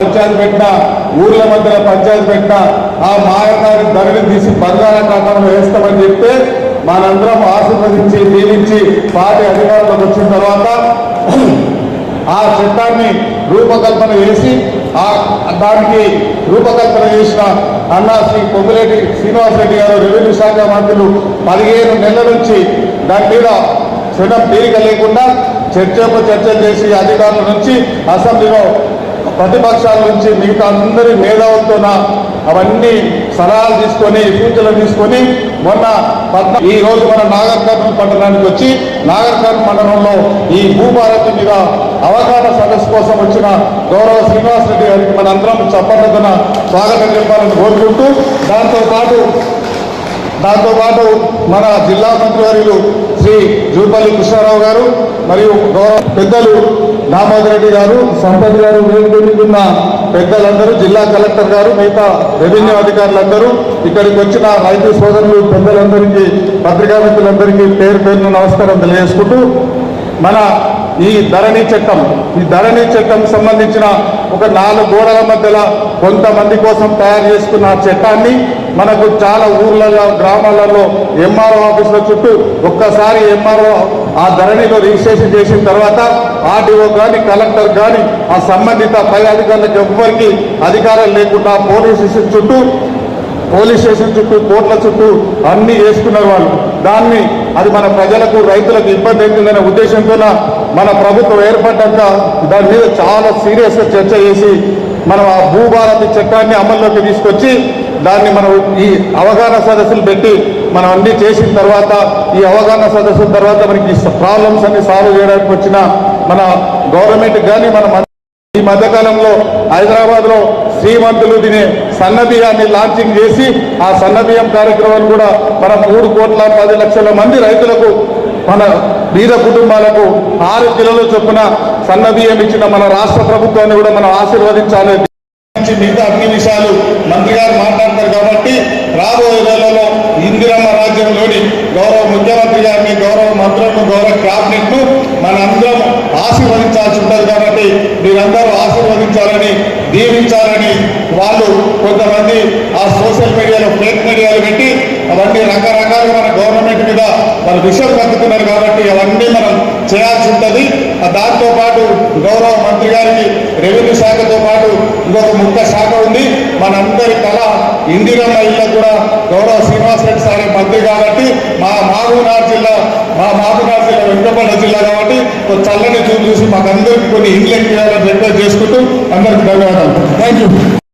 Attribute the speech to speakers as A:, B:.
A: పంచాయతీ పెట్టినా ఊర్ల మధ్యలో పంచాయతీ పెట్టినా ఆ మాయకారి ధరని తీసి బంగాళాఖాతంలో వేస్తామని చెప్తే మనందరం ఆశీర్వదించి దీవించి పార్టీ అధికారంలోకి వచ్చిన తర్వాత ఆ చట్టాన్ని రూపకల్పన చేసి ఆ దానికి రూపకల్పన చేసిన అన్నా శ్రీ కొమ్మిరెడ్డి శ్రీనివాసరెడ్డి గారు రెవెన్యూ శాఖ మంత్రులు పదిహేను నెలల నుంచి దాని మీద చట్టం తీరిక లేకుండా చర్చకు చర్చలు చేసి అధికారుల నుంచి అసెంబ్లీలో ప్రతిపక్షాల నుంచి మిగతా అందరి మేధావులతో అవన్నీ సలహాలు తీసుకొని సూచనలు తీసుకొని మొన్న పట్నం ఈ రోజు మన నాగర్ కర్నూలు పట్టణానికి వచ్చి నాగర్ కర్నూలు మండలంలో ఈ భూభారతి మీద అవగాహన సదస్సు కోసం వచ్చిన గౌరవ శ్రీనివాసరెడ్డి గారికి మన అందరం చప్పట్లతోన స్వాగతం చెప్పాలని కోరుకుంటూ దాంతో దాంతోపాటు మన జిల్లా మంత్రివర్యులు శ్రీ జూపల్లి కృష్ణారావు గారు మరియు గౌరవ పెద్దలు దామోదర్ రెడ్డి గారు సంపత్ గారు వేడుకున్న పెద్దలందరూ జిల్లా కలెక్టర్ గారు మిగతా రెవెన్యూ అధికారులందరూ ఇక్కడికి వచ్చిన రైతు సోదరులు పెద్దలందరికీ పత్రికా మిత్రులందరికీ పేరు పేరును నమస్కారం తెలియజేసుకుంటూ మన ఈ ధరణి చట్టం ఈ ధరణి చట్టం సంబంధించిన ఒక నాలుగు గోడల మధ్యలో కొంతమంది కోసం తయారు చేసుకున్న చట్టాన్ని మనకు చాలా ఊర్లలో గ్రామాలలో ఎంఆర్ఓ ఆఫీసుల చుట్టూ ఒక్కసారి ఎంఆర్ఓ ఆ ధరణిలో రిజిస్ట్రేషన్ చేసిన తర్వాత ఆర్డీఓ కానీ కలెక్టర్ కానీ ఆ సంబంధిత పై అధికారులకు ఎవ్వరికి అధికారం లేకుండా పోలీస్ స్టేషన్ చుట్టూ పోలీస్ స్టేషన్ చుట్టూ కోర్టుల చుట్టూ అన్ని చేసుకున్నారు వాళ్ళు. దాన్ని అది మన ప్రజలకు రైతులకు ఇబ్బంది అవుతుందనే ఉద్దేశంతో మన ప్రభుత్వం ఏర్పడ్డాక దాని మీద చాలా సీరియస్గా చర్చ చేసి మనం ఆ భూభారతి చట్టాన్ని అమల్లోకి తీసుకొచ్చి దాన్ని మనం ఈ అవగాహన సదస్సులు పెట్టి మనం అన్ని చేసిన తర్వాత ఈ అవగాహన సదస్సుల తర్వాత మనకి ప్రాబ్లమ్స్ అన్ని సాల్వ్ చేయడానికి వచ్చిన మన గవర్నమెంట్ కానీ మన ఈ మధ్యకాలంలో హైదరాబాద్లో శ్రీమంతులు తినే సన్నబియ్యాన్ని లాంచింగ్ చేసి ఆ సన్నబియ్యం కార్యక్రమాలు కార్యక్రమాన్ని కూడా మన మూడు కోట్ల పది లక్షల మంది రైతులకు మన బీద కుటుంబాలకు ఆరు కిలోల చొప్పున సన్నబియ్యం ఇచ్చిన మన రాష్ట్ర ప్రభుత్వాన్ని కూడా మనం ఆశీర్వదించాలి. మిగతా అన్ని విషయాలు మంత్రి గారు మాట్లాడతారు కాబట్టి రాబోయే రోజులలో ఇందిరమ్మ రాజ్యంలోని గౌరవ ముఖ్యమంత్రి గారిని గౌరవ మంత్రులను గౌరవ క్యాబినెట్ను మనందరం ఆశీర్వదించాల్సి ఉంటుంది కాబట్టి మీరందరూ ఆశీర్వదించాలని దీవించాలని వాళ్ళు కొంతమంది ఆ సోషల్ మీడియాలో ఫేక్ మీడియాలు పెట్టి అవన్నీ రకరకాల వాళ్ళు విషయం కక్కుతున్నారు కాబట్టి అవన్నీ మనం చేయాల్సి ఉంటుంది. ఆ దాంతో పాటు గౌరవ మంత్రి గారికి రెవెన్యూ శాఖతో పాటు ఇంకొక ముఖ్య శాఖ ఉంది. మనందరి కళ ఇందిరమ్మ ఇళ్ళ కూడా గౌరవ శ్రీనివాస రెడ్డి సార్ మంత్రి కాబట్టి మా మహబూబ్నగర్ జిల్లా మా మహబూబ్నగర్ జిల్లా వెంకపల్లి జిల్లా కాబట్టి చల్లని చూపు చూసి మాకందరికి కొన్ని ఇండ్లు చేయాలని రిక్వెస్ట్ చేసుకుంటూ అందరికి ధన్యవాదాలు. Thank you